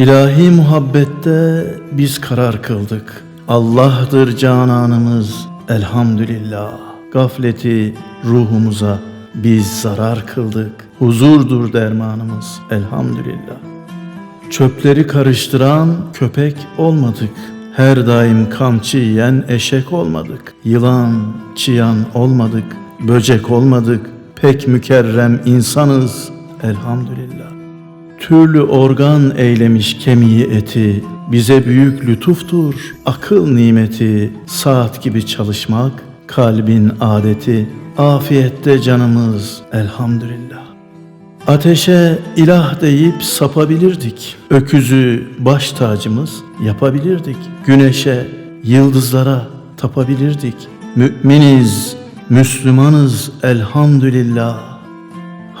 İlahi muhabbette biz karar kıldık. Allah'tır cananımız elhamdülillah. Gafleti ruhumuza biz zarar kıldık. Huzurdur dermanımız elhamdülillah. Çöpleri karıştıran köpek olmadık. Her daim kamçı yiyen eşek olmadık. Yılan, çıyan olmadık. Böcek olmadık. Pek mükerrem insanız elhamdülillah. Türlü organ eylemiş kemiği eti, bize büyük lütuftur, akıl nimeti, saat gibi çalışmak, kalbin adeti, afiyette canımız elhamdülillah. Ateşe ilah deyip sapabilirdik. Öküzü baş tacımız yapabilirdik. Güneşe, yıldızlara tapabilirdik. Müminiz, Müslümanız elhamdülillah.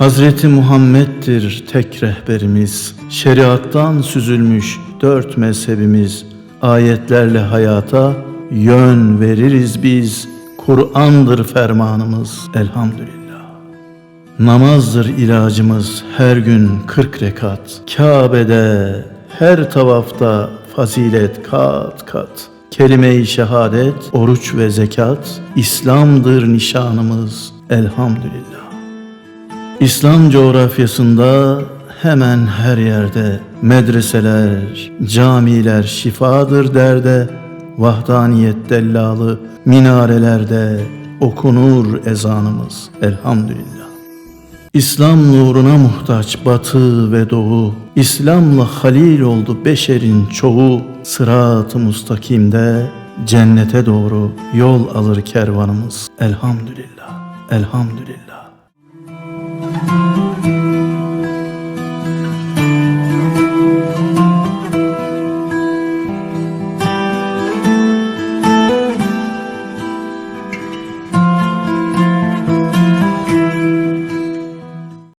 Hazreti Muhammed'dir tek rehberimiz. Şeriattan süzülmüş dört mezhebimiz. Ayetlerle hayata yön veririz biz. Kur'an'dır fermanımız elhamdülillah. Namazdır ilacımız her gün kırk rekat. Kabe'de her tavafta fazilet kat kat. Kelime-i şehadet, oruç ve zekat, İslam'dır nişanımız elhamdülillah. İslam coğrafyasında hemen her yerde medreseler, camiler şifadır derde, vahdaniyet dellalı minarelerde okunur ezanımız elhamdülillah. İslam nuruna muhtaç batı ve doğu, İslam'la halil oldu beşerin çoğu, sırat-ı mustakimde cennete doğru yol alır kervanımız elhamdülillah, elhamdülillah.